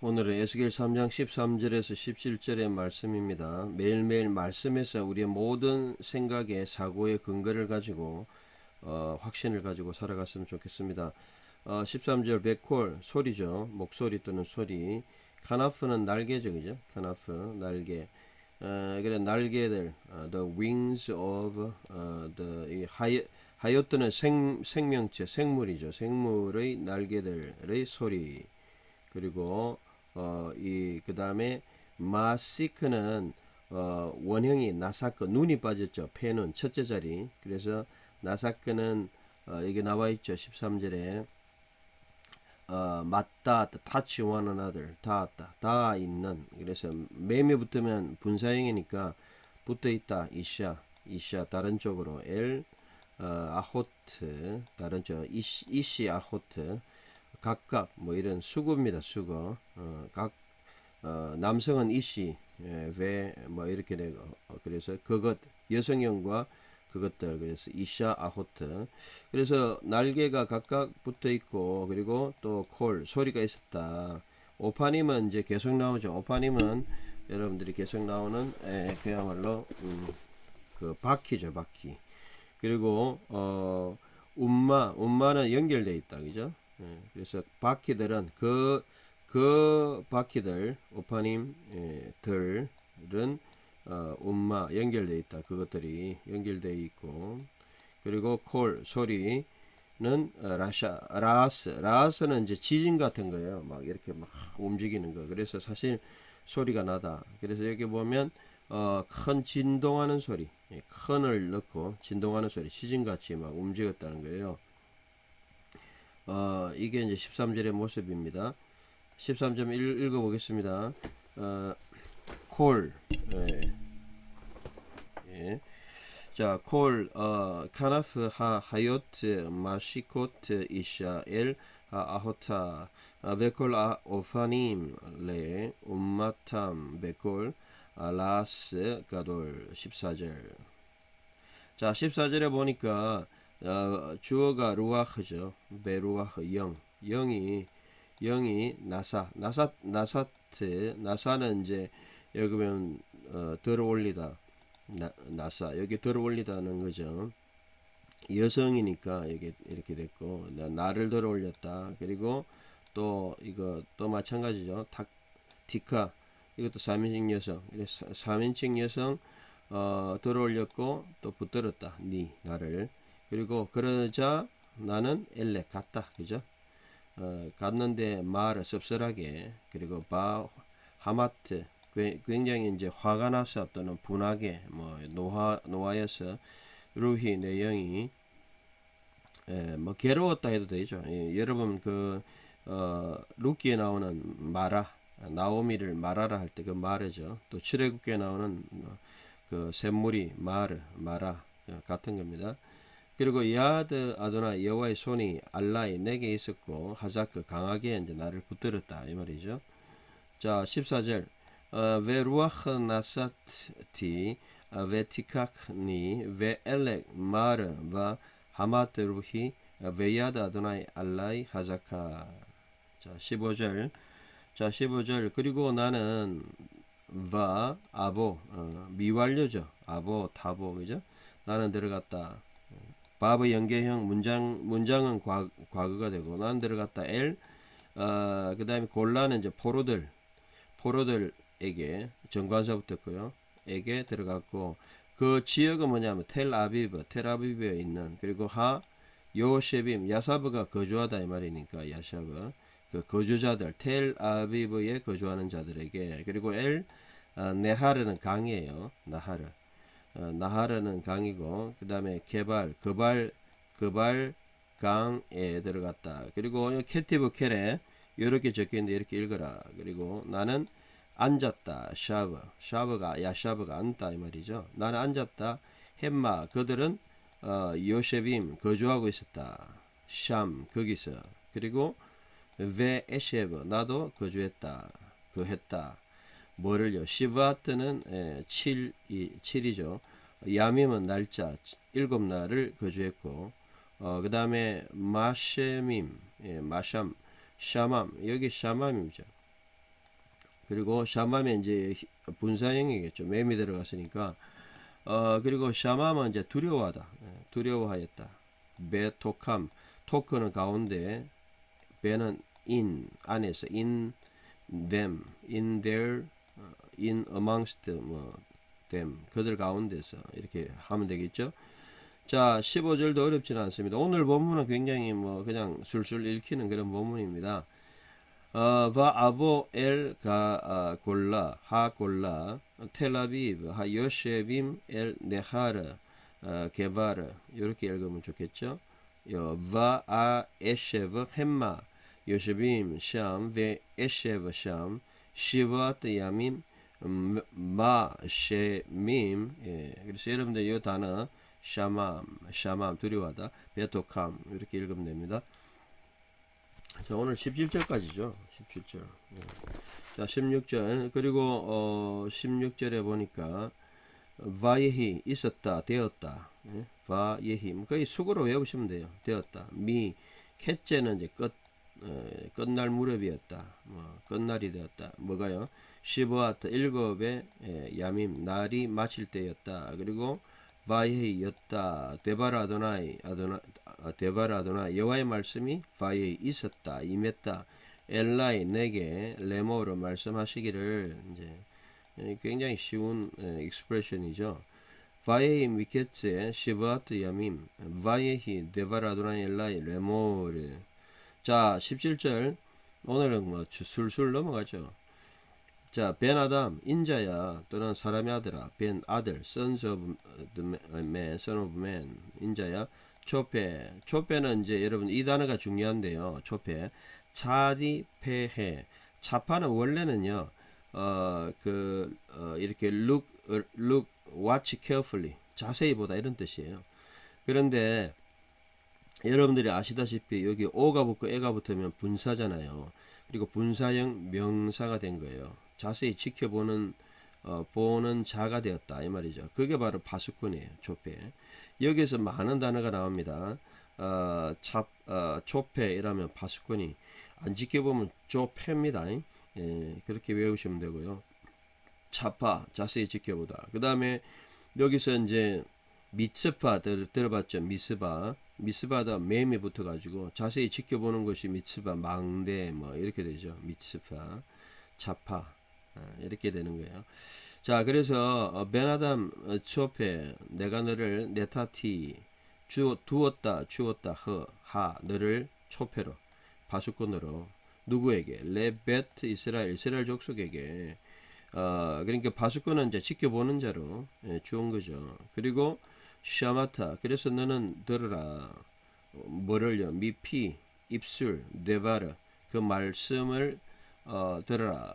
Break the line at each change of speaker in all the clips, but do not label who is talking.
오늘은 에스겔 3장 13절에서 17절의 말씀입니다. 매일매일 말씀에서 우리의 모든 생각의 사고의 근거를 가지고 어, 확신을 가지고 살아갔으면 좋겠습니다. 어, 13절 백콜 소리죠. 목소리 또는 소리. 카나프는 날개죠, 그죠? 카나프 날개. 어, 그래 날개들, 어, the wings of 어, the 이 하여 하여트는 생 생명체, 생물이죠. 생물의 날개들의 소리. 그리고 어, 이 그 다음에 마시크는 어, 원형이 나사크 눈이 빠졌죠. 폐는 첫째 자리. 그래서 나사크는 어, 이게 나와 있죠. 13절에 어, 맞다, touch one another, 닿았다, 닿아 있는. 그래서 매매 붙으면 분사형이니까 붙어 있다, 이샤, 이샤 다른 쪽으로 L 어, 아호트 다른 쪽 이시, 이시 아호트 각각 뭐 이런 수구입니다, 수거. 어, 각 어, 남성은 이시, 예, 왜뭐 이렇게 되고. 어, 그래서 그것 여성형과 그것들 그래서 이샤 아호트. 그래서 날개가 각각 붙어 있고 그리고 또 콜 소리가 있었다. 오파님은 이제 계속 나오죠. 오파님은 여러분들이 계속 나오는 에, 그야말로 음, 그 바퀴죠 바퀴. 그리고 어 운마 운마는 연결돼 있다 그죠 예, 그래서 바퀴들은 그 그 바퀴들 오파님 예, 들은 어, 음마 연결돼 있다. 그것들이 연결돼 있고 그리고 콜 소리는 어, 라샤 라스 라스는 이제 지진 같은 거예요. 막 이렇게 막 움직이는 거. 그래서 사실 소리가 나다. 그래서 여기 보면 어, 큰 진동하는 소리, 예, 큰을 넣고 진동하는 소리, 시진같이 막 움직였다는 거예요. 어, 이게 이제 13절의 모습입니다. 13점 읽어보겠습니다. 어, 콜, 예. 예. 자, 콜, 어, 카나프 하 하요트 마시코트 이샤엘 하 아호타 아, 베콜 아 오파님 레 움마탐 베콜 아라스 가돌 14절 자 14절에 보니까 어, 주어가 루아흐죠 베루아흐 영 영이 영이 나사 나사 나사트 나사는 이제 여기 보면 어, 들어 올리다 나, 나사 여기 들어 올리다는 거죠. 여성이니까 여기 이렇게 됐고 나, 나를 들어 올렸다. 그리고 또 이거 또 마찬가지죠. 탁 티카 이것도 3인칭 여성. 3인칭 여성 어, 들어 올렸고 또 붙들었다. 니 나를. 그리고 그러자 나는 엘레 갔다. 그죠? 어, 갔는데 말을 씁쓸하게 그리고 바 하마트 굉장히 이제 화가 나서 또는 분하게 뭐 노화 노하여서 루히 내 영이 예, 뭐 괴로웠다 해도 되죠. 예, 여러분 그 어, 루키에 나오는 마라 나오미를 마라라 할 때 그 마르죠. 또 출애굽기에 나오는 그 샘물이 마르 마라 같은 겁니다. 그리고 야드 아도나 여호와의 손이 알라에 내게 있었고 하자크 강하게 이제 나를 붙들었다 이 말이죠. 자 14절. 베루아흐 어, 나사티 베티카크니 어, 베엘렉 마르 바 하마트 루히 어, 베야드 아도나이 알라이 하자카. 자 15절. 자 15절. 그리고 나는 바 아보 어, 미완료죠. 아보 타보 그죠? 나는 들어갔다. 바브 연계형 문장 문장은 과, 과거가 되고 나는 들어갔다. 엘 어, 그다음에 골라는 이제 포로들 포로들 에게 정관사부터고요. 에게 들어갔고 그 지역은 뭐냐면 텔아비브, 텔아비브에 있는 그리고 하 요셰빔 야사브가 거주하다 이 말이니까 야샤브 그 거주자들 텔아비브에 거주하는 자들에게 그리고 엘 어, 네하르는 강이에요. 나하르 어, 나하르는 강이고 그 다음에 개발 거발 거발 강에 들어갔다. 그리고 캐티브 켈에 이렇게 적혀 있는데 이렇게 읽어라. 그리고 나는 앉았다. 샤브. 샤브가 야샤브가 앉다 이 말이죠. 나는 앉았다. 햄마 그들은 어, 요셰빔 거주하고 있었다. 샴 거기서 그리고 베 에셰브 나도 거주했다. 거했다. 뭐를요? 에, 7, 이, 7이죠. 야밈은 날짜 일곱 날을 거주했고 어, 그 다음에 마셰밈 예, 마샴 샤맘 여기 샤맘이죠. 그리고 샤맘이 이제 히- 분사형이겠죠. 맴이 들어갔으니까. 어, 그리고 샤맘은 이제 두려워하다. 예, 두려워하였다. 베토캄. 토크는 가운데, 베는 in, 안에서, in them, in their, 어, in amongst, 뭐, them. 그들 가운데서 이렇게 하면 되겠죠. 자, 15절도 어렵지는 않습니다. 오늘 본문은 굉장히 뭐 그냥 술술 읽히는 그런 본문입니다. 어, 바 아보 엘가 아, 골라 하 골라 텔아비브 하 요셰빔 엘 네하르 어, 게바르 이렇게 읽으면 좋겠죠. 요바아 에셰브 햄마 요셰빔 샴 시바트 야밈 음, 마셰밈 예, 그래서 여러분들 이 단어 샤맘 샤맘 두려워하다 베토캄 이렇게 읽으면 됩니다. 자, 오늘 17절까지죠. 17절. 예. 자, 16절. 그리고 어 16절에 보니까 바예히 있었다, 되었다. 예? 바예히 뭐 거의 수고로 외우시면 돼요. 되었다. 미 캣째는 이제 끝 어, 끝날 무렵이었다. 뭐 끝날이 되었다. 뭐가요? 시브아트 일곱의 예, 야밈 날이 마칠 때였다. 그리고 바예히였다. 데바라 아도나이 아도나 아, 데바라 아도나 여호와의 말씀이 바예히 있었다. 임했다. 엘라이 내게 레모로 말씀하시기를 이제 예, 굉장히 쉬운 예, 익스프레션이죠. 바예히 미켓제 시브아트 야밈 바예히 데바라 아도나이 엘라이 레모르 자 17절 오늘은 뭐 주- 술술 넘어가죠. 자, 벤 아담 인자야 또는 사람의 아들아 벤 아들 sons of man, son of man 인자야 초페 초페는 이제 여러분 이 단어가 중요한데요. 초페 차디 페해 차파는 원래는요. 어 그 어, 이렇게 look look watch carefully 자세히 보다 이런 뜻이에요. 그런데 여러분들이 아시다시피 여기 오가 붙고 애가 붙으면 분사잖아요. 그리고 분사형 명사가 된 거예요. 자세히 지켜보는 어, 보는 자가 되었다 이 말이죠. 그게 바로 파수꾼이에요. 조페. 여기서 많은 단어가 나옵니다. 어, 차, 어, 조페이라면 파수꾼이 안 지켜보면 조페입니다. 예, 그렇게 외우시면 되고요. 차파 자세히 지켜보다. 그 다음에 여기서 이제 미츠파 들, 들어봤죠. 미스바 미스바다 매미 붙어가지고 자세히 지켜보는 것이 미츠바 망대 뭐 이렇게 되죠. 미츠파 차파 아, 이렇게 되는 거예요. 자 그래서 어, 베나담 어, 초페 내가 너를 네타티 주, 두었다 주었다 허 하 너를 초페로 파수꾼으로 누구에게 레베트 이스라엘 이스라엘 족속에게 어 그러니까 파수꾼은 이제 지켜보는 자로 예, 주은 거죠. 그리고 샤마타. 그래서 너는 들으라. 어, 뭐를요. 미피 입술 네바르. 그 말씀을 어, 들어라.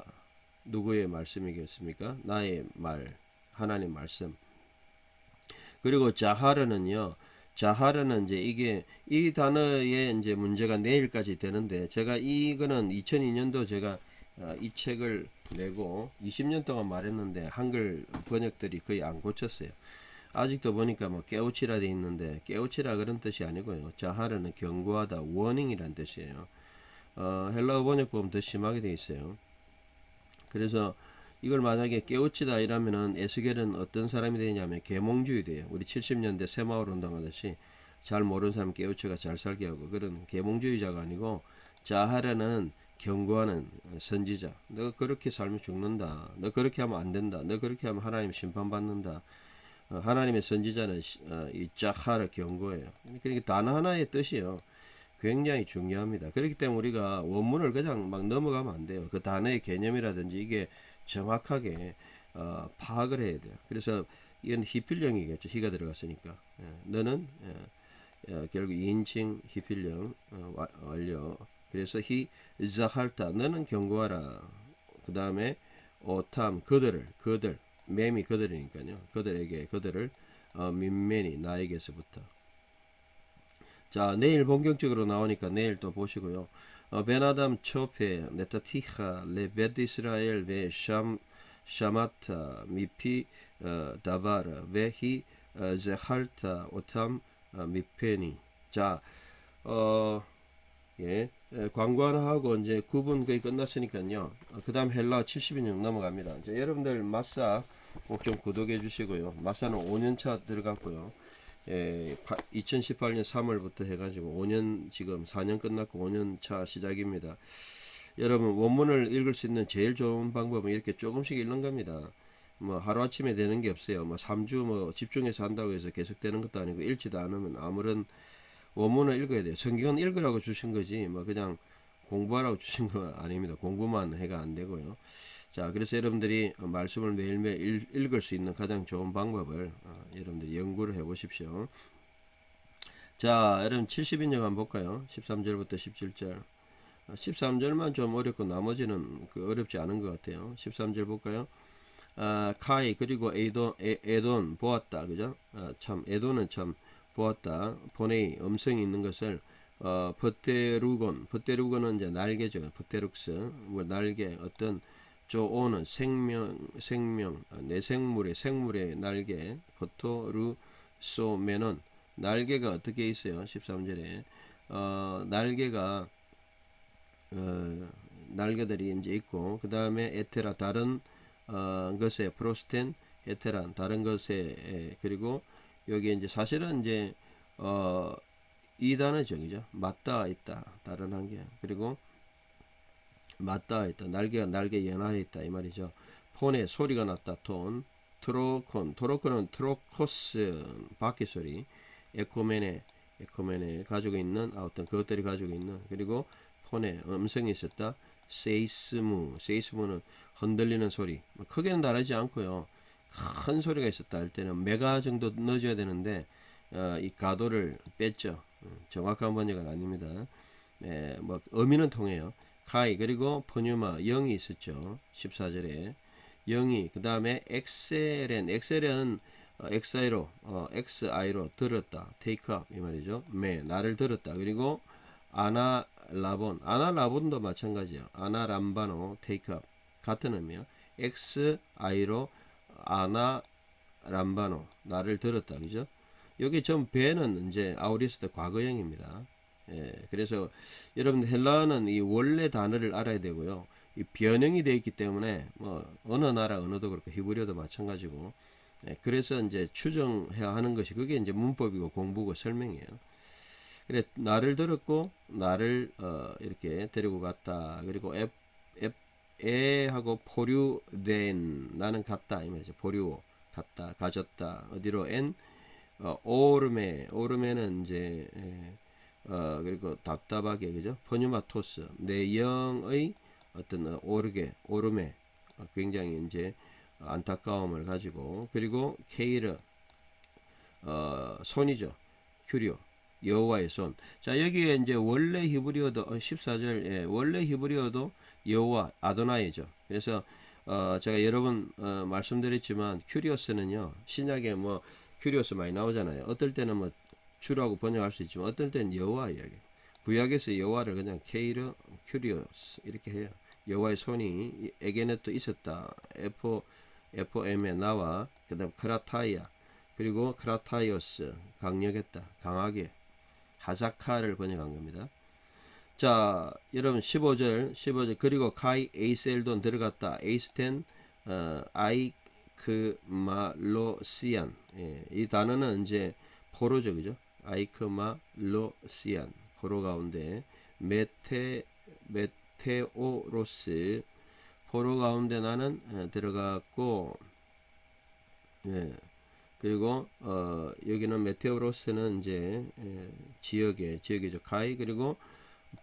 누구의 말씀이겠습니까? 나의 말 하나님 말씀. 그리고 자하르는요. 자하르는 이제 이게 이 단어의 이제 문제가 내일까지 되는데 제가 이거는 2002년도 제가 어, 이 책을 내고 20년 동안 말했는데 한글 번역들이 거의 안 고쳤어요. 아직도 보니까 뭐 깨우치라 돼 있는데 깨우치라 그런 뜻이 아니고요. 자하르는 경고하다, 워닝이란 뜻이에요. 어, 헬라어 번역 보면 더 심하게 돼 있어요. 그래서 이걸 만약에 깨우치다 이라면은 에스겔은 어떤 사람이 되냐면 계몽주의 돼요. 우리 70년대 새마을 운동하듯이 잘 모르는 사람 깨우쳐가 잘 살게 하고 그런 계몽주의자가 아니고 자하르는 경고하는 선지자. 너 그렇게 살면 죽는다. 너 그렇게 하면 안 된다. 너 그렇게 하면 하나님 심판받는다. 어, 하나님의 선지자는 시- 어, 이 자하를 경고해요. 그러니까 단어 하나의 뜻이요. 굉장히 중요합니다. 그렇기 때문에 우리가 원문을 그냥 막 넘어가면 안 돼요. 그 단어의 개념이라든지 이게 정확하게 어, 파악을 해야 돼요. 그래서 이건 히필령이겠죠. 히가 들어갔으니까. 예, 너는 예, 어, 결국 인칭 히필령 어, 와- 완료. 그래서 히 자할타 너는 경고하라. 그 다음에 오탐 그들을 그들 맴이 그들이니까요. 그들에게 그들을 어, 민맨이 나에게서부터. 자 내일 본격적으로 나오니까 내일 또 보시고요. 어, 베나담 초페 네타티하 레베드 이스라엘 베샴 샤마타 미피 어, 다바라 베히 어, 제할타 오탐 어, 미페니 자 어, 예, 에, 광고 하나 하고 이제 9분 거의 끝났으니까요. 그 다음 헬라 70인용 넘어갑니다. 이제 여러분들 마사 꼭 좀 구독해 주시고요. 마사는 5년차 들어갔고요. 예, 2018년 3월부터 해가지고 5년 지금 4년 끝났고 5년 차 시작입니다. 여러분 원문을 읽을 수 있는 제일 좋은 방법은 이렇게 조금씩 읽는 겁니다. 뭐 하루아침에 되는 게 없어요. 뭐 3주 뭐 집중해서 한다고 해서 계속 되는 것도 아니고 읽지도 않으면 아무런 원문을 읽어야 돼요. 성경은 읽으라고 주신 거지 뭐 그냥 공부하라고 주신 건 아닙니다. 공부만 해가 안 되고요. 자, 그래서 여러분들이 말씀을 매일매일 읽, 읽을 수 있는 가장 좋은 방법을 어, 여러분들이 연구를 해 보십시오. 자, 여러분 70인역 한번 볼까요? 13절부터 17절. 13절만 좀 어렵고 나머지는 그 어렵지 않은 것 같아요. 13절 볼까요? 아, 카이 그리고 에돈 에, 에돈 보았다 그죠? 아, 참 에돈은 참 보았다. 보네이 음성이 있는 것을 어, 버테루곤 버테루곤은 이제 날개죠. 버테룩스. 뭐 날개 어떤 조오는 생명 생명 어, 내생물의 생물의 날개 버토루소메는 날개가 어떻게 있어요? 13절에. 어, 날개가 어, 날개들이 이제 있고 그 다음에 에테라 다른 어, 것에 프로스텐 에테란 다른 것에 에, 그리고 여기 이제 사실은 이제 어, 이 단어죠 그죠. 맞닿아 있다. 다른 한 개 그리고 맞닿아 있다. 날개가 날개 연하에 있다. 이 말이죠. 폰에 소리가 났다. 톤. 트로콘. 트로콘은 트로코스 바퀴 소리. 에코멘에 에코멘에 가지고 있는 아, 어떤 그것들이 가지고 있는. 그리고 폰에 음성이 있었다. 세이스무. 세이스무는 흔들리는 소리. 뭐 크게는 다르지 않고요 큰 소리가 있었다 할 때는 메가 정도 넣어줘야 되는데 어, 이 가도를 뺐죠. 음, 정확한 번역은 아닙니다. 예, 뭐 의미는 통해요. 카이 그리고 포뉴마 0이 있었죠. 14절에. 0이 그 다음에 엑셀엔 엑셀은 어, 엑사이로 어, 엑스아이로 들었다. 테이크업 이 말이죠. 매 나를 들었다. 그리고 아나 라본 아나 라본도 마찬가지예요. 아나 람바노 테이크업. 같은 의미요. 엑스아이로 아나 람바노 나를 들었다 그죠 여기 좀 배는 이제 아우리스트 과거형입니다 예, 그래서 여러분 헬라어는 이 원래 단어를 알아야 되고요. 이 변형이 되어 있기 때문에 뭐 어느 나라 언어도 그렇고 히브리어도 마찬가지고 예, 그래서 이제 추정해야 하는 것이 그게 이제 문법이고 공부고 설명이에요. 그래 나를 들었고 나를 어, 이렇게 데리고 갔다. 그리고 에, 에, 에하고 포류된 나는 갔다 이 말이죠. 포류 갔다 가졌다. 어디로? 엔 어, 오르메. 오르메는 이제 에, 어, 그리고 답답하게 그죠? 포뉴마토스. 내 영의 어떤 어, 오르게 오름에 어, 굉장히 이제 안타까움을 가지고. 그리고 케이르. 어, 손이죠. 큐리오 여호와의 손. 자 여기에 이제 원래 히브리어도 14절 예, 원래 히브리어도 여호와 아도나이죠. 그래서 어, 제가 여러 번 어, 말씀드렸지만 큐리오스는요 신약에 뭐 큐리오스 많이 나오잖아요. 어떨 때는 뭐 주라고 번역할 수 있지만 어떨 땐 여호와 이야기. 구약에서 여호와를 그냥 케이르 큐리오스 이렇게 해요. 여호와의 손이 에게네 또 있었다. 에포 에포엠에 나와 그다음 크라타이아 그리고 크라타이오스 강력했다. 강하게 하자카를 번역한 겁니다. 자, 여러분 15절 15절 그리고 카이 에이셀돈 들어갔다. 에이스텐 어, 아이크마로시안 예, 이 단어는 이제 포로죠, 그죠? 아이크마로시안 포로 가운데 메테 메테오로스 포로 가운데 나는 어, 들어갔고 예. 그리고 어 여기는 메테오로스는 이제 예, 지역의 지역이죠. 카이 그리고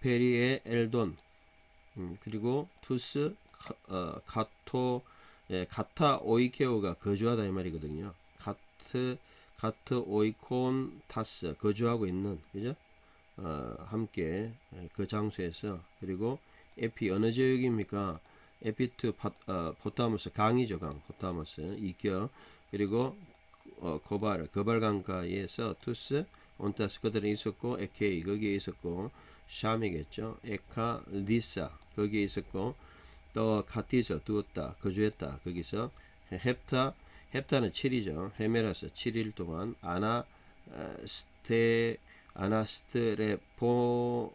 페리의 엘돈. 음, 그리고 투스 카, 어, 카토 예, 카타 오이케오가 거주하다 이 말이거든요. 카트 카트 오이콘 타스 거주하고 있는 그죠? 어, 함께 그 장소에서. 그리고 에피 어느 지역입니까? 에피트 파, 어, 포타무스 강이죠 강. 포타무스 이겨 그리고 어, 고발 거발 강가에서 투스 온타스 그들은 있었고 에케이 거기에 있었고 샴이겠죠 에카 리사 거기에 있었고 또 카티서 두었다 거주했다 거기서 헵타 헵타는 7이죠. 헤메라스 7일 동안 아나 어, 스테 아나스트레포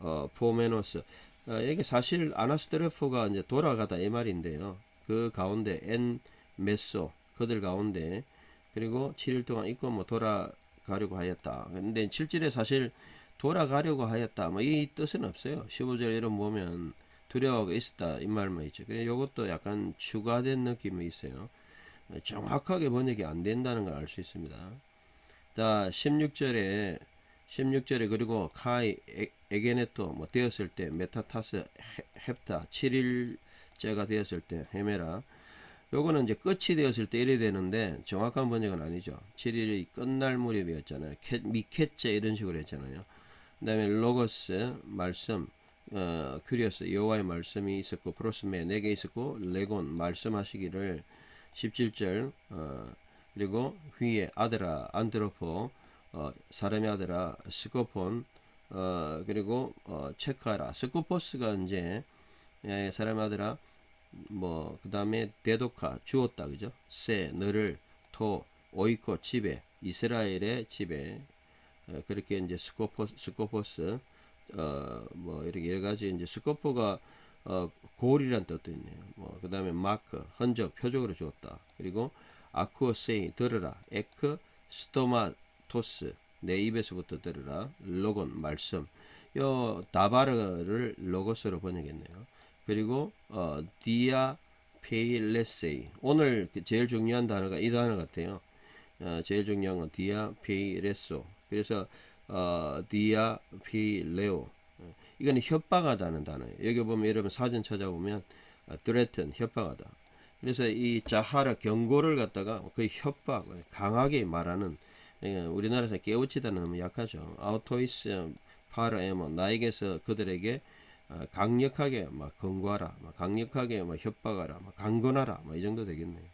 어, 포메노스. 어, 이게 사실 아나스테르포가 이제 돌아가다 이 말인데요. 그 가운데 엔 메소 그들 가운데 그리고 7일 동안 있고 뭐 돌아가려고 하였다. 근데 실질에 사실 돌아가려고 하였다. 뭐 이 뜻은 없어요. 15절 이런 보면 두려워하고 있었다 이 말만 있죠. 그래 이것도 약간 추가된 느낌이 있어요. 정확하게 번역이 안 된다는 걸 알 수 있습니다. 자, 16절에 16절에 그리고 카이 에- 에게네토 뭐 되었을 때 메타타스 헤- 헵타 7일째가 되었을 때 헤메라 요거는 이제 끝이 되었을 때 이래 되는데 정확한 번역은 아니죠. 7일이 끝날 무렵이었잖아요. 캐, 미케째 이런 식으로 했잖아요. 그 다음에 로고스 말씀 어, 큐리어스 여호와의 말씀이 있었고 프로스메 네개 있었고 레곤 말씀하시기를 17절 어, 그리고 휘에 아드라 안드로포 어, 사람의 아들아 스코폰 어, 그리고 어, 체카라 스코포스가 이제 예, 사람의 아들아 뭐 그다음에 데도카 주었다 그죠 세 너를 토 오이코 집에 이스라엘의 집에 어, 그렇게 이제 스코포 스코포스 어 뭐 이렇게 여러 가지 이제 스코포가 어 골이란 뜻도 있네요. 뭐 그다음에 마크 흔적 표적으로 주었다. 그리고 아쿠오세이 들으라 에크 스토마토스 내 입에서부터 들으라 로곤 말씀 요 다바르를 로고스로 번역했네요. 그리고 어 디아 페일레세이 오늘 그 제일 중요한 단어가 이 단어 같아요. 어, 제일 중요한 건 디아 페이레소 그래서 어, 디아 피레오 어, 이거는 협박하다는 단어예요. 여기 보면 여러분 사전 찾아보면 어, threaten 협박하다. 그래서 이 자하라 경고를 갖다가 그 협박 강하게 말하는 예, 우리나라에서 깨우치다는 약하죠. 아우토이스 파르에모 나에게서 그들에게 어, 강력하게 막 경고하라, 막 강력하게 막 협박하라, 막 강권하라, 막 이 정도 되겠네요.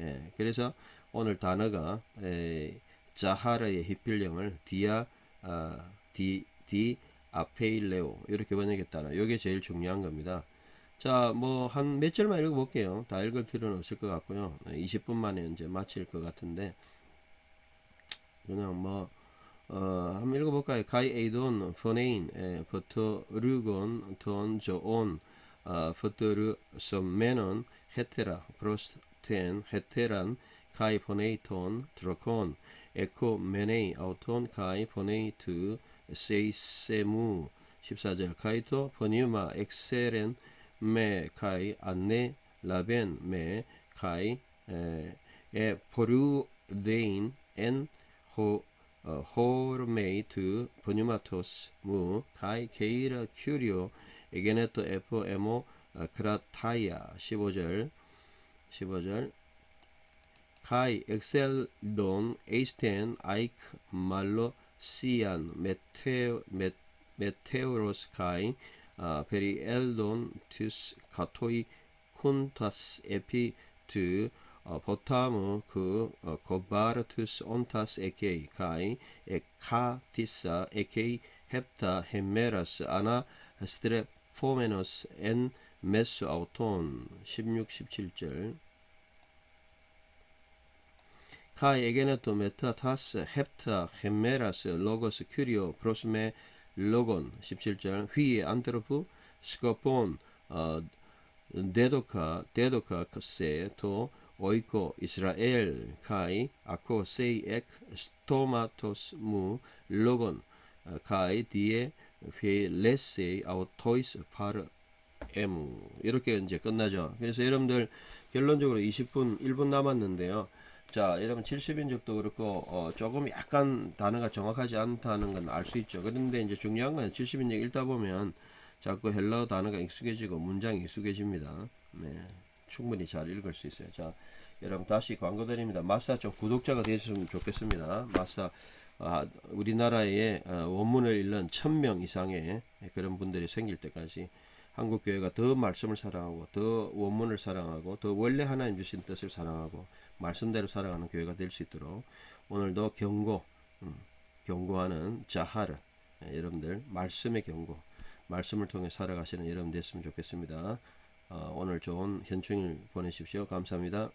예, 그래서 오늘 단어가 에, 자하르의 히필령을 디아 아, 디, 디 아페일레오 이렇게 번역했다는 이게 제일 중요한 겁니다. 자, 뭐 한 몇 절만 읽어볼게요. 다 읽을 필요는 없을 것 같고요. 20분 만에 이제 마칠 것 같은데 그냥 뭐 어, 한번 읽어볼까요? 가이 에이돈 포네인 에, 버터 르곤 돈 조온 어, 버터르 썸메논 헤테라 프로스텐 헤테란 가이 포네이톤 드로콘 에코 메네이 아우톤 가이 포네이트 세이세무 14절 카이토 포니우마 엑세렌 메 카이 안네 라벤 메 카이 에, 에 포르데인 엔 호 어, 호르메이트 보뉴마토스 무 가이 게이라 큐리오 에게네토 에포 에모 어, 크라타이아 15절 15절. 카이 엑셀돈 에이스텐 아이크 말로 시안 메테오로스 카이 아, 베리 엘돈 투스 카토이 쿤타스 에피 트 어, 보타무 그 어, 고바르투스 온타스 에케이 카이 에카티사 에케이 헵타 헨메라스 아나 스트레포메노스 엔 메스 아우톤 16, 17절. 카이 에게네토 메타 타스 헵타 헨메라스 로고스 큐리오 프로스메 로곤 17절. 휘에 안트로프 스코폰 어, 데도카 데도카 세또 오이코 이스라엘 카이 아코 세이 엑 스토마토스 무 어, 카이 디에 페레세이 아우토이스 파르 에무 이렇게 이제 끝나죠. 그래서 여러분들 결론적으로 20분 1분 남았는데요. 자, 여러분 70인적도 그렇고 어, 조금 약간 단어가 정확하지 않다는 건 알 수 있죠. 그런데 이제 중요한 건 70인적 읽다 보면 자꾸 헬라어 단어가 익숙해지고 문장이 익숙해집니다. 네, 충분히 잘 읽을 수 있어요. 자, 여러분 다시 광고 드립니다. 마사 좀 구독자가 되셨으면 좋겠습니다. 마사 아, 우리나라에 어, 원문을 읽는 1000명 이상의 그런 분들이 생길 때까지 한국 교회가 더 말씀을 사랑하고 더 원문을 사랑하고 더 원래 하나님 주신 뜻을 사랑하고 말씀대로 살아가는 교회가 될 수 있도록 오늘도 경고 음, 경고하는 자하르 예, 여러분들 말씀의 경고 말씀을 통해 살아가시는 여러분 됐으면 좋겠습니다. 어, 오늘 좋은 현충일 보내십시오. 감사합니다.